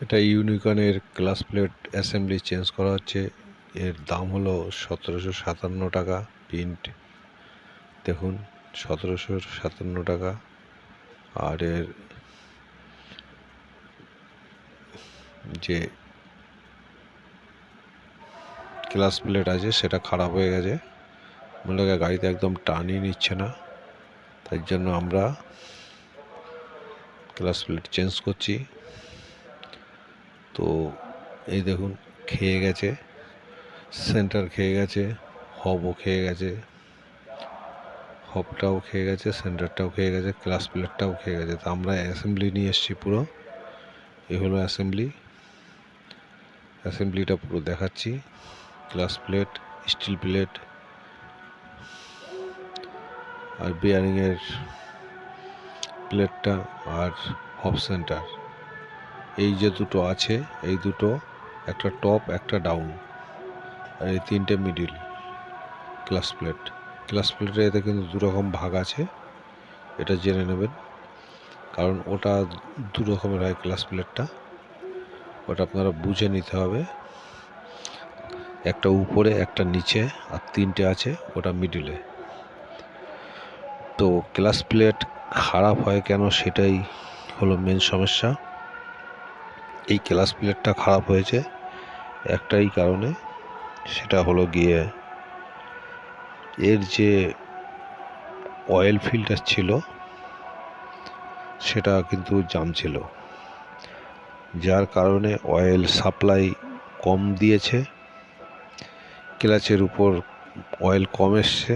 এটা ইউনিকনের clutch plate assembly change করা হচ্ছে। এর দাম হলো সতেরোশো সাতান্ন টাকা প্রিন্ট। দেখুন, সতেরোশো সাতান্ন টাকা। আর এর যে ক্লাস প্লেট আছে, সেটা খারাপ হয়ে গেছে। মনে গাড়িতে একদম টানই নিচ্ছে না। তাই জন্য আমরা ক্লাস প্লেট চেঞ্জ করছি। তো এই দেখুন, খেয়ে গেছে। সেন্টার খেয়ে গেছে, হবও খেয়ে গেছে, হবটাও খেয়ে গেছে, সেন্টারটাও খেয়ে গেছে, ক্লাস প্লেটটাও খেয়ে গেছে। তো আমরা অ্যাসেম্বলি নিয়ে এসেছি পুরো। এ হলো অ্যাসেম্বলি। অ্যাসেম্বলিটা পুরো দেখাচ্ছি। গ্লাস প্লেট, স্টিল প্লেট, আর বিয়ারিংয়ের প্লেটটা আর হব সেন্টার। এই যে দুটো আছে, এই দুটো, একটা টপ একটা ডাউন আর এই তিনটে মিডিল ক্লাস প্লেট ক্লাস প্লেটে এতে কিন্তু দু রকম ভাগ আছে, এটা জেনে নেবেন। কারণ ওটা দু রকমের হয় ক্লাস প্লেটটা ওটা আপনারা বুঝে নিতে হবে। একটা উপরে, একটা নিচে, আর তিনটে আছে ওটা মিডিলে তো ক্লাস প্লেট খারাপ হয় কেন সেটাই হলো মেন সমস্যা। এই ক্লাস প্লেটটা খারাপ হয়েছে একটাই কারণে, সেটা হলো গিয়ে এর যে অয়েল ফিল্টার ছিল, সেটা কিন্তু জাম ছিল। যার কারণে অয়েল সাপ্লাই কম দিয়েছে ক্লাচের উপর অয়েল কম এসছে,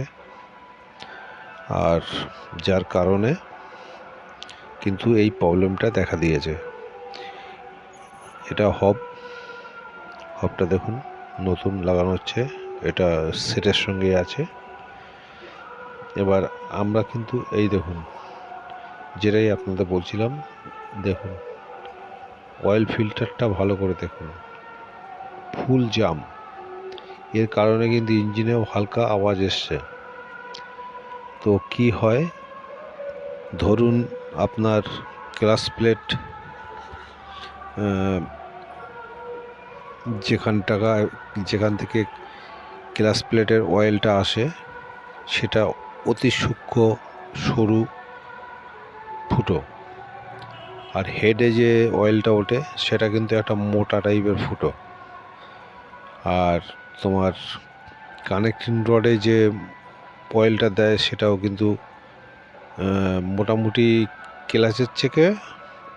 আর যার কারণে কিন্তু এই প্রবলেমটা দেখা দিয়েছে। এটা হব। হবটা দেখুন, নতুন লাগানো হচ্ছে, এটা সেটের সঙ্গে আছে। এবার আমরা কিন্তু এই দেখুন, যেটাই আপনাদের বলছিলাম, দেখুন অয়েল ফিল্টারটা ভালো করে দেখুন, ফুল জাম। এর কারণে কিন্তু ইঞ্জিনেও হালকা আওয়াজ এসছে। তো কি হয়? ধরুন আপনার ক্লাস প্লেট যেখান টাকা যেখান থেকে ক্লাস প্লেটের অয়েলটা আসে, সেটা অতি সূক্ষ্ম, সরু, ফুটো। আর হেডে যে অয়েলটা ওঠে, সেটা কিন্তু একটা মোটা টাইপের ফুটো। আর তোমার কানেক্টিং রডে যে অয়েলটা দেয়, সেটাও কিন্তু মোটামুটি ক্লাচের থেকে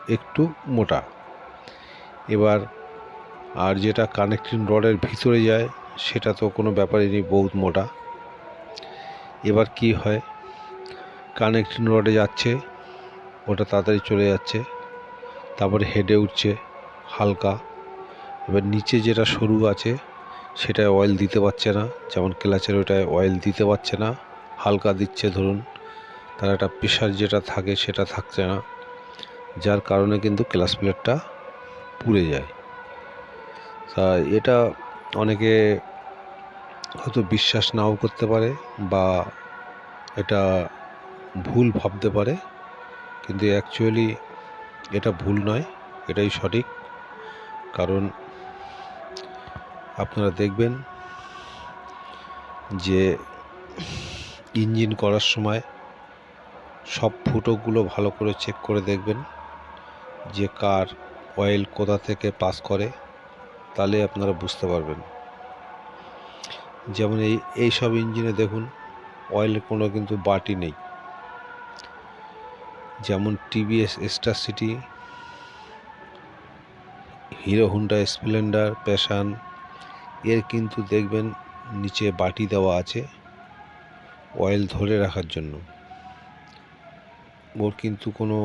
একটু মোটা। এবার আর যেটা কানেক্টিং রডের ভিতরে যায়, সেটা তো কোনো ব্যাপারই নেই, বহুত মোটা। এবার কি হয় কানেক্টিং রডে যাচ্ছে, ওটা তাড়াতাড়ি চলে যাচ্ছে, তারপরে হেডে উঠছে হালকা। এবার নিচে যেটা সরু আছে, সেটায় অয়েল দিতে পারছে না, যেমন ক্লাচের ওটায় অয়েল দিতে পারছে না, হালকা দিচ্ছে ধরুন, তার একটা প্রেশার যেটা থাকে সেটা থাকছে না, যার কারণে কিন্তু ক্লাস প্লেটটা পুড়ে যায়। তা এটা অনেকে হয়তো বিশ্বাস নাও করতে পারে বা এটা ভুল ভাবতে পারে। কিন্তু অ্যাকচুয়ালি এটা ভুল নয়, এটাই সঠিক। কারণ আপনারা দেখবেন যে ইঞ্জিন করার সময় সব ফুটোগুলো ভালো করে চেক করে দেখবেন যে কার অয়েল কোথা থেকে পাস করে তাহলে আপনারা বুঝতে পারবেন। যেমন এই এই সব ইঞ্জিনে দেখুন অয়েলের কোনো কিন্তু বাটি নেই। যেমন TVS star city hero Honda splendor passion এর কিন্তু দেখবেন নিচে বাটি দেওয়া আছে অয়েল ধরে রাখার জন্য। ওর কিন্তু কোনো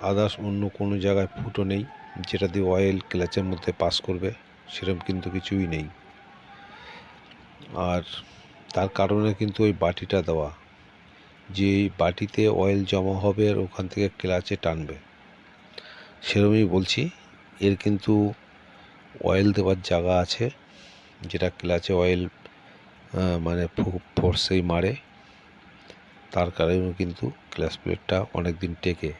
আদার্স অন্য কোনো জায়গায় ফুটো নেই। যেটা দিয়ে অয়েল ক্লাচের মধ্যে পাস করবে সেরকম কিন্তু কিছুই নেই। আর তার কারণে কিন্তু ওই বাটিটা দেওয়া, যে বাটিতে অয়েল জমা হবে আর ওখান থেকে ক্লাচে টানবে। সেরকমই বলছি, এর কিন্তু অয়েল দেওয়ার জায়গা আছে, যেটা ক্লাচে অয়েল মানে ফোর্সেই মারে। তার কারণে কিন্তু ক্লাচ প্লেটটা অনেক দিন টেকে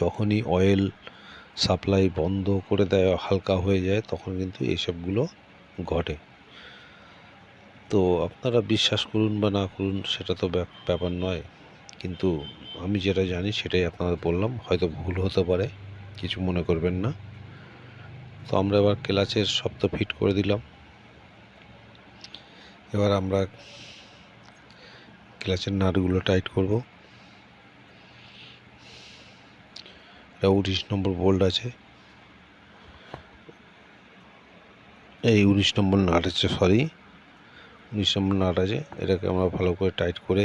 যখনই অয়েল সাপ্লাই বন্ধ করে দেয় হালকা হয়ে যায়, তখন কিন্তু এইসবগুলো ঘটে। তো আপনারা বিশ্বাস করুন বা না করুন, সেটা তো ব্যাপ- ব্যাপার নয়। কিন্তু আমি যেটা জানি, সেটাই আপনাদের বললাম, হয়তো ভুল হতে পারে, কিছু মনে করবেন না। তো আমরা এবার ক্লাচের শব্দ ফিট করে দিলাম। এবার আমরা ক্লাচের নাটগুলো টাইট করব। এটা উনিশ নম্বর বোল্ট আছে। এই উনিশ নম্বর নাট আছে সরি উনিশ নম্বর নাট আছে, এটাকে আমরা ভালো করে টাইট করে,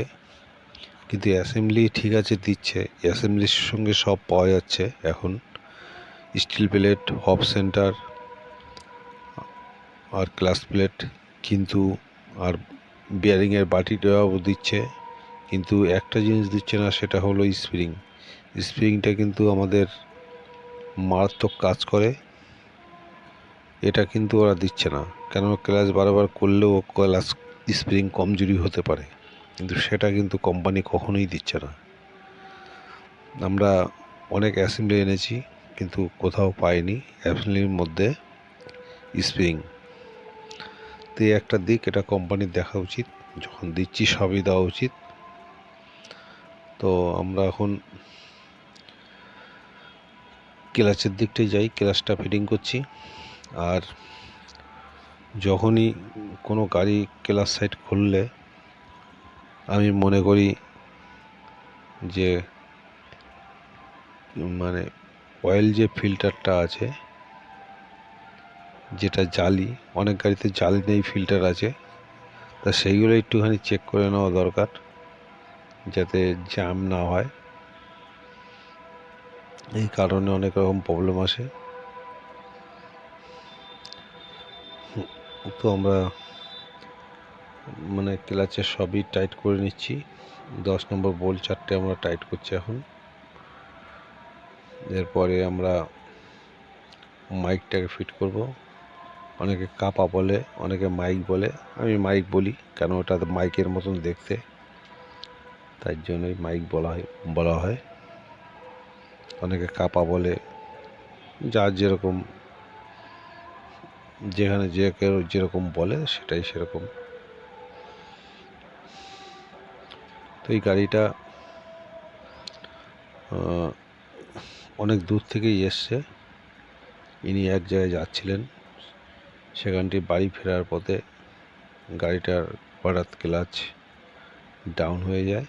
কিন্তু অ্যাসেম্বলি ঠিক আছে দিচ্ছে। অ্যাসেম্বলির সঙ্গে সব পাওয়া যাচ্ছে এখন। স্টিল প্লেট হব সেন্টার আর ক্লাস প্লেট কিন্তু আর বিয়ারিংয়ের বাটিটাও দিচ্ছে। কিন্তু একটা জিনিস দিচ্ছে না, সেটা হলো স্প্রিং স্প্রিংটা কিন্তু আমাদের মারাত্মক কাজ করে। এটা কিন্তু ওরা দিচ্ছে না। কেন ক্লাস বারবার করলেও ক্লাস স্প্রিং কমজোরি হতে পারে। কিন্তু সেটা কিন্তু কোম্পানি কখনোই দিচ্ছে না। আমরা অনেক অ্যাসেম্বলি এনেছি, কিন্তু কোথাও পাইনি অ্যাসেম্বলির মধ্যে স্প্রিং। তো একটা দিক, এটা কোম্পানির দেখা উচিত। যখন দিচ্ছি সবই দেওয়া উচিত। তো আমরা এখন ক্লাচের দিকটাই যাই, ক্লাসটা ফিটিং করছি। আর যখনই কোনো গাড়ি ক্লাস সাইড খুললে, আমি মনে করি যে মানে অয়েল যে ফিল্টারটা আছে, যেটা জালি, অনেক গাড়িতে জালি নেই ফিল্টার আছে। তা সেইগুলো একটুখানি চেক করে নেওয়া দরকার, যাতে জ্যাম না হয়। এই কারণে অনেক রকম প্রবলেম আসে। তো আমরা মানে ক্লাচের সবই টাইট করে নিচ্ছি। দশ নম্বর বোল চারটে আমরা টাইট করছি এখন। এরপরে আমরা মাইকটাকে ফিট করব। অনেকে কাপা বলে, অনেকে মাইক বলে। আমি মাইক বলি, কেন ওটা মাইকের মতন দেখতে? তাই জন্যই মাইক বলা হয় বলা হয়। অনেকে কাপা বলে, যার যেরকম, যেখানে যে কেউ যেরকম বলে সেটাই সেরকম। তো এই গাড়িটা অনেক দূর থেকেই এসছে। ইনি এক জায়গায় যাচ্ছিলেন সেখানটি বাড়ি ফেরার পথে গাড়িটার হঠাৎ ক্লাচ ডাউন হয়ে যায়।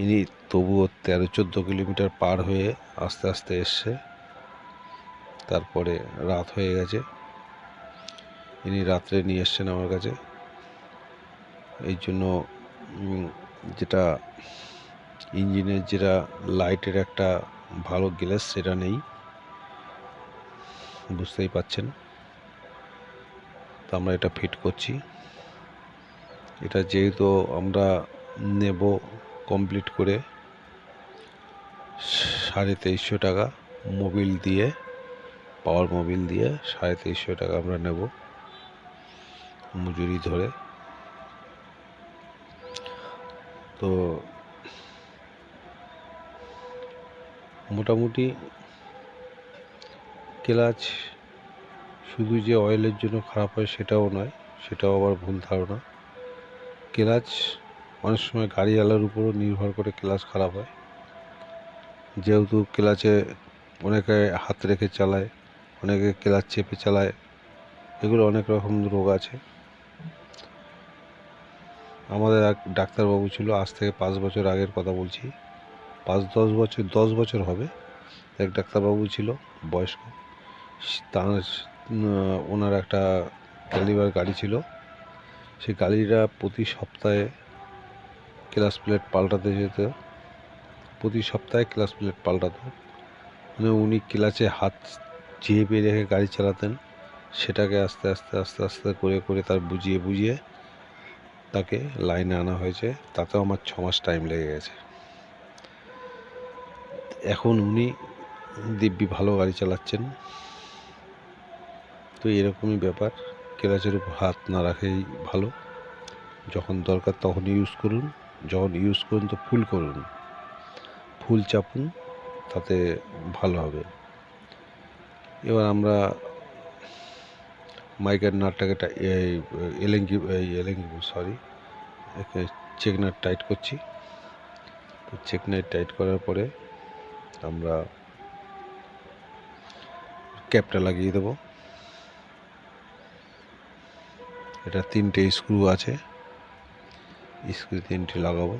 ইনি তবুও তেরো চোদ্দ কিলোমিটার পার হয়ে আস্তে আস্তে এসছে। তারপরে রাত হয়ে গেছে। ইনি রাত্রে নিয়ে এসছেন আমার কাছে। এই জন্য যেটা ইঞ্জিনের যেটা লাইটের একটা ভালো গ্লাস, সেটা নেই। বুঝতেই পাচ্ছেন। তো আমরা এটা ফিট করছি। এটা যেহেতু আমরা নেব কমপ্লিট করে সাড়ে তেইশশো টাকা মোবিল দিয়ে পাওয়ার মোবিল দিয়ে সাড়ে তেইশশো টাকা আমরা নেব মজুরি ধরে। তো মোটামুটি ক্লাচ শুধু যে অয়েলের জন্য খারাপ হয় সেটাও নয়, সেটাও আবার ভুল ধারণা। ক্লাচ অনেক সময় গাড়িওয়ালার উপরও নির্ভর করে ক্লাচ খারাপ হয়। যেহেতু ক্লাচে অনেকে হাত রেখে চালায়, অনেকে ক্লাচ চেপে চালায়, এগুলো অনেক রকম রোগ আছে। আমাদের এক ডাক্তারবাবু ছিল, আজ থেকে পাঁচ বছর আগের কথা বলছি। পাঁচ, দশ বছর দশ বছর হবে। এক ডাক্তারবাবু ছিল, বয়স্ক। তার ওনার একটা ক্যালিবার গাড়ি ছিল। সেই গাড়িটা প্রতি সপ্তাহে ক্লাস প্লেট পাল্টাতে যেত। প্রতি সপ্তাহে ক্লাস প্লেট পাল্টাতো। মানে উনি ক্লাসে হাত চেপে রেখে গাড়ি চালাতেন। সেটাকে আস্তে আস্তে আস্তে আস্তে করে করে তার বুঝিয়ে বুঝিয়ে তাকে লাইনে আনা হয়েছে। তাতেও আমার ছ মাস টাইম লেগে গেছে। এখন উনি দিব্যি ভালো গাড়ি চালাচ্ছেন। তো এরকমই ব্যাপার। ক্লাসের উপর হাত না রাখাই ভালো। যখন দরকার তখন ইউজ করুন। যখন ইউজ করুন তো ফুল করুন। ফুল চাপুন, তাতে ভালো হবে। এবার আমরা মাইকের নাটটাকে এলেঙ্গি, এই এলেঙ্গি সরি একে চেক নাট টাইট করছি। তো চেক নাট টাইট করার পরে আমরা ক্যাপটা লাগিয়ে দেবো। এটা তিনটে স্ক্রু আছে। স্ক্রু তিনটে লাগাবো।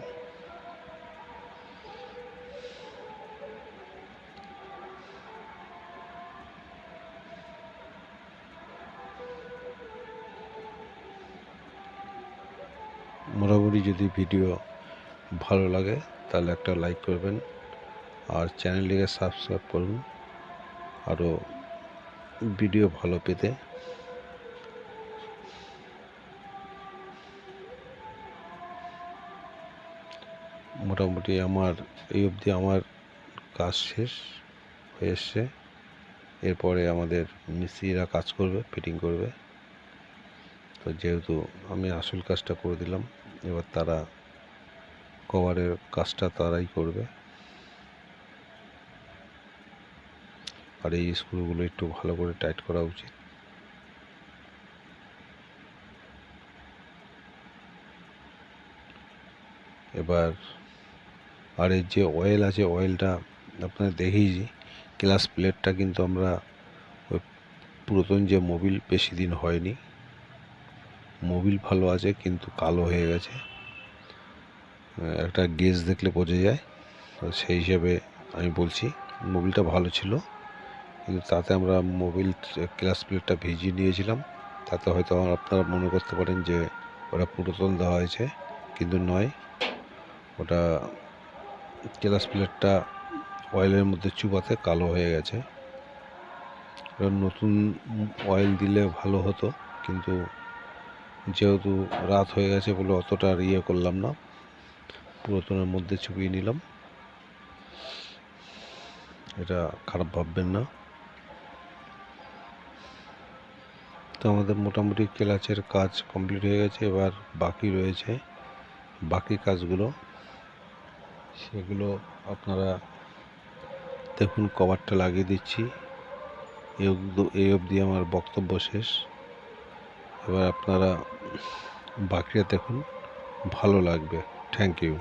মোটামুটি যদি ভিডিও ভালো লাগে, তাহলে একটা লাইক করবেন। আর চ্যানেলটিকে সাবস্ক্রাইব করুন। আরও ভিডিও ভালো পেতে মোটামুটি আমার, এই অবধি আমার কাজ শেষ হয়ে এসছে। এরপরে আমাদের মিস্ত্রিরা কাজ করবে ফিটিং করবে। তো যেহেতু আমি আসল কাজটা করে দিলাম, এবার তারা কভারের কাজটা তারাই করবে। আর এই স্ক্রুগুলো একটু ভালো করে টাইট করা উচিত। এবার আর এর যে অয়েল আছে অয়েলটা আপনারা দেখেইছি গ্লাস প্লেটটা কিন্তু আমরা ওই পুরাতন যে মোবিল বেশি দিন হয়নি। মোবিল ভালো আছে কিন্তু কালো হয়ে গেছে। একটা গেজ দেখলে বোঝা যায়। তো সেই হিসাবে আমি বলছি মোবিলটা ভালো ছিল, কিন্তু তাতে আমরা মোবিল ক্লাস প্লেটটা ভিজিয়ে নিয়েছিলাম। তাতে হয়তো আপনারা মনে করতে পারেন যে ওটা পুরাতন দেওয়া হয়েছে, কিন্তু নয়। ওটা ক্লাস প্লেটটা অয়েলের মধ্যে চুবাতে কালো হয়ে গেছে। নতুন অয়েল দিলে ভালো হতো, কিন্তু যেহেতু রাত হয়ে গেছে বলে অতটা আর ইয়ে করলাম না, পুরাতনের মধ্যে চুবিয়ে নিলাম। এটা খারাপ ভাববেন না। তো আমাদের মোটামুটি ক্লাচের কাজ কমপ্লিট হয়ে গেছে, এবার বাকি রয়েছে বাকি কাজগুলো। সেগুলো আপনারা দেখুন কভারটা লাগিয়ে দিচ্ছি। এই অবধি- আমার বক্তব্য শেষ। এবার আপনারা বাকিটা দেখুন, ভালো লাগবে। Thank you